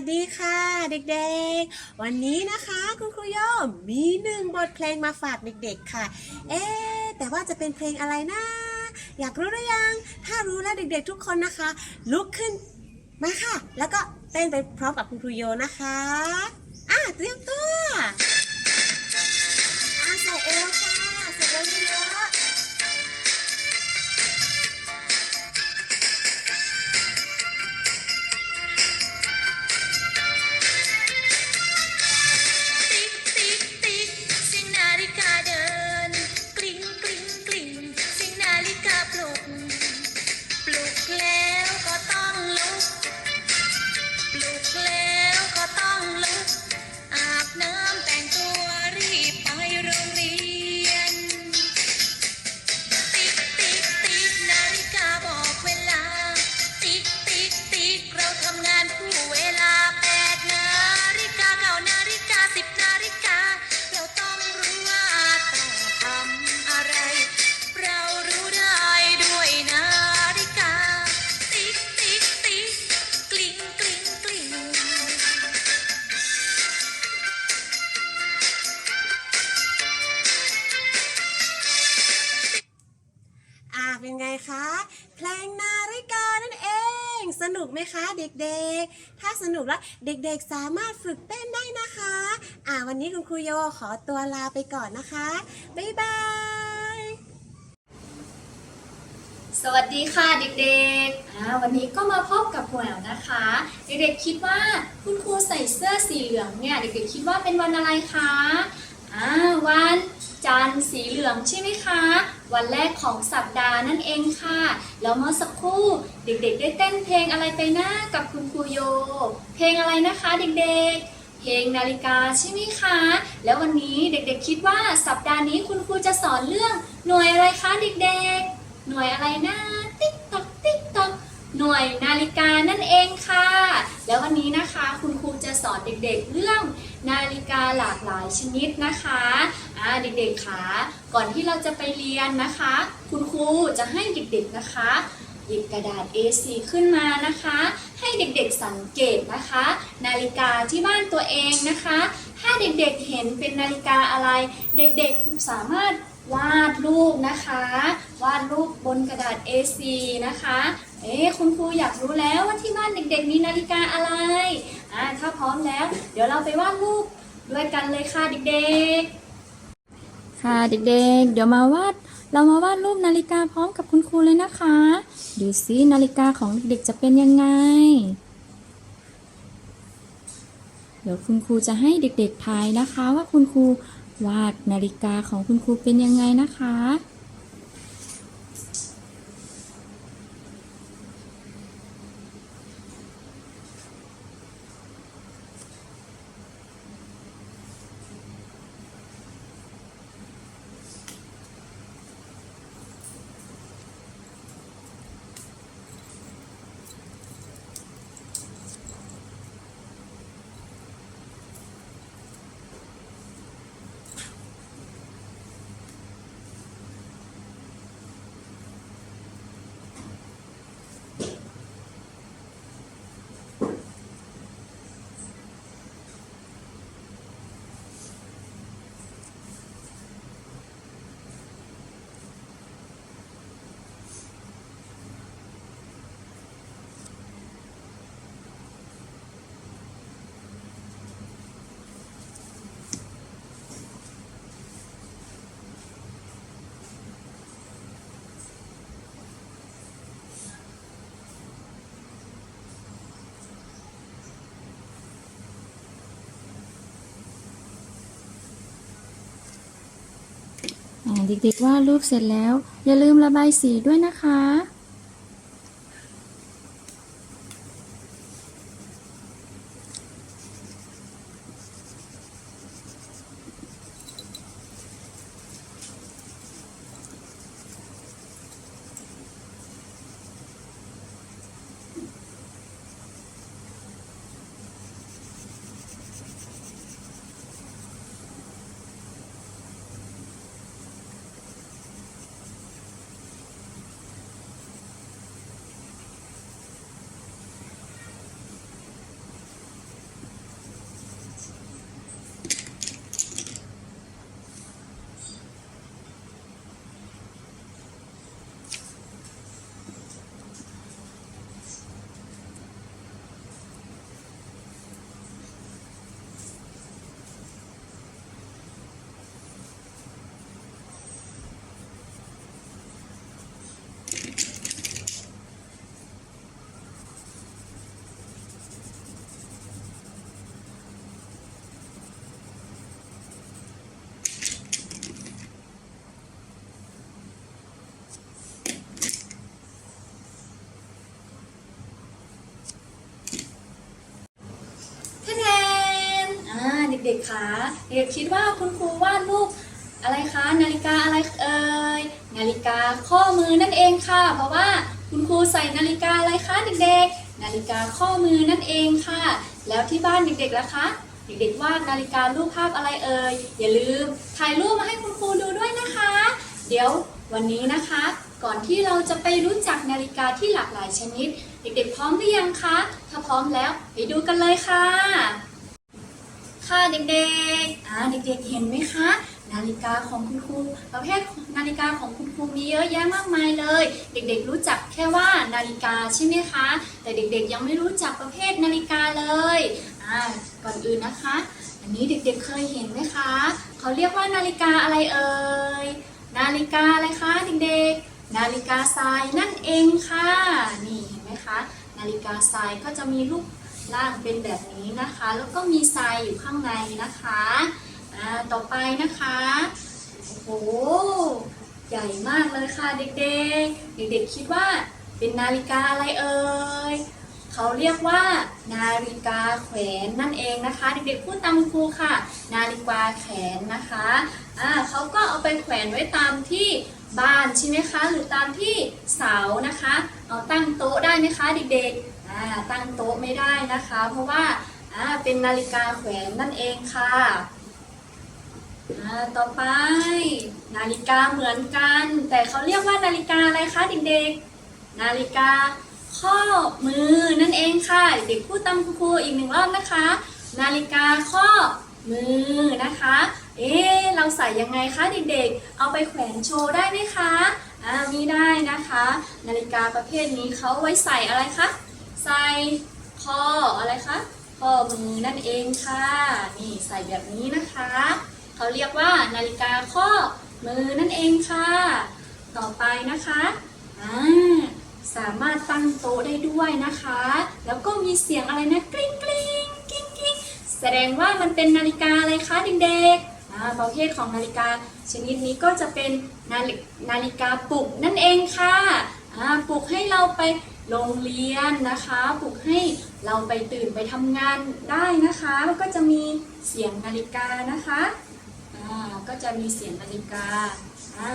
สดีค่ะเด็กๆ วันนี้นะคะคุณครูโยมมีหนึ่งบทเพลงมาฝากเด็กๆค่ะ เอ๊แต่ว่าจะเป็นเพลงอะไรนะ อยากรู้หรือยัง ถ้ารู้แล้วเด็กๆทุกคนนะคะ ลุกขึ้นมาค่ะ แล้วก็เต้นไปพร้อมกับคุณครูโยนะคะอะเตรียมตัวอะใส่เอวค่ะ สนุกไหมคะ เด็กๆ ถ้าสนุกแล้วเด็กๆ สามารถฝึกเต้นได้นะคะ อ่าวันนี้คุณครูโยขอตัวลาไปก่อนนะคะ บ๊ายบาย สวัสดีค่ะเด็กๆอ่าวันนี้ก็มาพบกับแหววนะคะ เด็กๆคิดว่าคุณครูใส่เสื้อสีเหลืองเนี่ยเด็กๆคิดว่าเป็นวันอะไรคะอ่าวัน จันทร์สีเหลืองใช่ไหมคะ วันแรกของสัปดาห์นั่นเองค่ะ แล้วเมื่อสักครู่เด็กๆ ได้เต้นเพลงอะไรไปนะกับคุณครูโย เพลงอะไรนะคะเด็กๆเพลงนาฬิกาใช่ไหมคะ แล้ววันนี้เด็กๆคิดว่าสัปดาห์นี้คุณครูจะสอนเรื่องหน่วยอะไรคะเด็กๆ หน่วยอะไรนะติ๊กตอกติ๊กตอกหน่วยนาฬิกานั่นเองค่ะ แล้ววันนี้นะคะคุณครูจะสอนเด็กๆเรื่องนาฬิกาหลากหลายชนิดนะคะ อ่าเด็กๆคะก่อนที่เราจะไปเรียนนะคะ คุณครูจะให้เด็กๆนะคะหยิบกระดาษ A4 ขึ้นมานะคะ ให้เด็กๆสังเกตนะคะ นาฬิกาที่บ้านตัวเองนะคะ ถ้าเด็กๆเห็นเป็นนาฬิกาอะไร เด็กๆสามารถวาดรูปนะคะ วาดรูปบนกระดาษ A4 นะคะ เอ๊คุณครูอยากรู้แล้วว่าที่บ้านเด็กๆมีนาฬิกาอะไรอ่าถ้าพร้อมแล้ว เดี๋ยวเราไปวาดรูปด้วยกันเลยค่ะเด็กๆ ค่ะเด็กๆ เดี๋ยวมาวาด เรามาวาดรูปนาฬิกาพร้อมกับคุณครูเลยนะคะ ดูซินาฬิกาของเด็กๆจะเป็นยังไง เดี๋ยวคุณครูจะให้เด็กๆทายนะคะ ว่าคุณครูวาดนาฬิกาของคุณครูเป็นยังไงนะคะ เด็กๆวาดรูปเสร็จแล้ว อย่าลืมระบายสีด้วยนะคะ ด็กๆคะเด็กคิดว่าคุณครูวาดรูปอะไรคะนาฬิกาอะไรเอ่ยนาฬิกาข้อมือนั่นเองค่ะ เพราะว่าคุณครูใส่นาฬิกาอะไรคะเด็กๆ นาฬิกาข้อมือนั่นเองค่ะ แล้วที่บ้านเด็กๆล่ะคะ เด็กๆวาดนาฬิการูปภาพอะไรเอ่ยอย่าลืมถ่ายรูปมาให้คุณครูดูด้วยนะคะ เดี๋ยววันนี้นะคะ ก่อนที่เราจะไปรู้จักนาฬิกาที่หลากหลายชนิด เด็กๆพร้อมหรือยังคะ ถ้าพร้อมแล้วไปดูกันเลยค่ะ ค่ะเด็กๆอ่าเด็กๆ เห็นไหมคะ นาฬิกาของคุณครูประเภทนาฬิกาของคุณครูมีเยอะแยะมากมายเลย เด็กๆ รู้จักแค่ว่านาฬิกาใช่ไหมคะ แต่เด็กๆ ยังไม่รู้จักประเภทนาฬิกาเลยอ่าก่อนอื่นนะคะ อันนี้เด็กๆ เคยเห็นไหมคะ เขาเรียกว่านาฬิกาอะไรเอ่ย นาฬิกาอะไรคะเด็กๆ นาฬิกาทรายนั่นเองค่ะ นี่เห็นไหมคะ นาฬิกาทรายก็จะมีรูป ล่างเป็นแบบนี้นะคะ แล้วก็มีทรายอยู่ข้างในนะคะอ่าต่อไปนะคะ โอ้โห ใหญ่มากเลยค่ะเด็กๆ เด็กๆคิดว่าเป็นนาฬิกาอะไรเอ่ยเขาเรียกว่า นาฬิกาแขวนนั่นเองนะคะ เด็กๆพูดตามคุณครูค่ะ นาฬิกาแขวนนะคะอ่าเขาก็เอาไปแขวนไว้ตามที่บ้านใช่ไหมคะ หรือตามที่เสานะคะ เอาตั้งโต๊ะได้ไหมคะเด็กๆ อ่าตั้งโต๊ะไม่ได้นะคะ เพราะว่าอ่าเป็นนาฬิกาแขวนนั่นเองค่ะอ่าต่อไป นาฬิกาเหมือนกัน แต่เขาเรียกว่านาฬิกาอะไรคะเด็กๆ นาฬิกาข้อมือนั่นเองค่ะ เด็กพูดตามคุณครูอีกหนึ่งรอบนะคะ นาฬิกาข้อมือนะคะ เอ๊เราใส่ยังไงคะเด็กๆ เอาไปแขวนโชว์ได้ไหมคะอ่ามีได้นะคะ นาฬิกาประเภทนี้เขาไว้ใส่อะไรคะ ใส่ข้ออะไรคะข้อมือนั่นเองค่ะ นี่ใส่แบบนี้นะคะ เขาเรียกว่านาฬิกาข้อมือนั่นเองค่ะ ต่อไปนะคะอ่าสามารถตั้งโต๊ะได้ด้วยนะคะ แล้วก็มีเสียงอะไรนะกริ๊งกริ๊งกิ้งกิ้งแสดงว่ามันเป็นนาฬิกาอะไรคะเด็กๆอ่าประเภทของนาฬิกา ชนิดนี้ก็จะเป็นนาฬินาฬิกาปลุกนั่นเองค่ะอ่าปลุกให้เราไป โรงเรียนนะคะปลุกให้เราไปตื่นไปทำงานได้นะคะแล้วก็จะมีเสียงนาฬิกานะคะอ่าก็จะมีเสียงนาฬิกาอ่า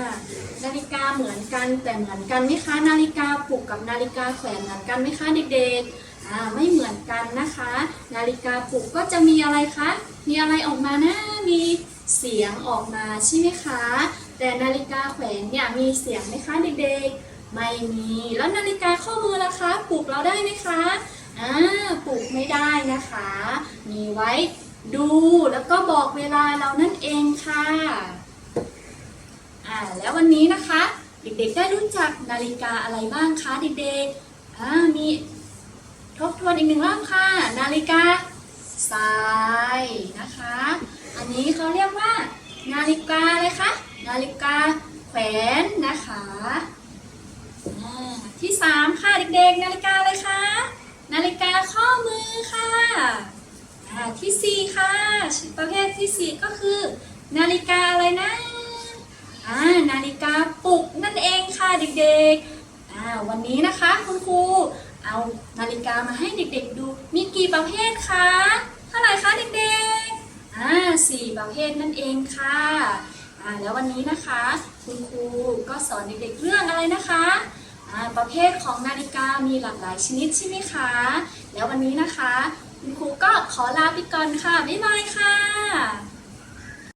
นาฬิกาเหมือนกันแต่เหมือนกันไหมคะ นาฬิกาปลุกกับนาฬิกาแขวนเหมือนกันไหมคะเด็กๆอ่าไม่เหมือนกันนะคะ นาฬิกาปลุกก็จะมีอะไรคะมีอะไรออกมานะมีเสียงออกมาใช่ไหมคะ แต่นาฬิกาแขวนเนี่ยมีเสียงไหมคะเด็กๆ ไม่มีแล้วนาฬิกาข้อมือล่ะคะปลุกเราได้ไหมคะอ่าปลุกไม่ได้นะคะ มีไว้ดูแล้วก็บอกเวลาเรานั่นเองค่ะอ่าแล้ววันนี้นะคะ เด็กๆได้รู้จักนาฬิกาอะไรบ้างคะเด็กๆอ่ามีทบทวนอีกหนึ่งรอบค่ะ นาฬิกาทรายนะคะ อันนี้เขาเรียกว่า นาฬิกาอะไรคะนาฬิกาแขวนนะคะ ที่สามค่ะเด็กๆ นาฬิกาอะไรคะนาฬิกาข้อมือค่ะที่สี่ค่ะ ประเภทที่สี่ก็คือ นาฬิกาอะไรนะนาฬิกาปลุกนั่นเองค่ะเด็กๆวันนี้นะคะคุณครูเอานาฬิกามาให้เด็กๆดูมีกี่ประเภทคะเท่าไหร่คะเด็กๆอ่าสี่ประเภทนั่นเองค่ะอ่าแล้ววันนี้นะคะ คุณครูก็สอนเด็กๆเรื่องอะไรนะคะ ประเภทของนาฬิกามีหลากหลายชนิดใช่ไหมคะ แล้ววันนี้นะคะ คุณครูก็ขอลาไปก่อนค่ะ บ๊ายบายค่ะ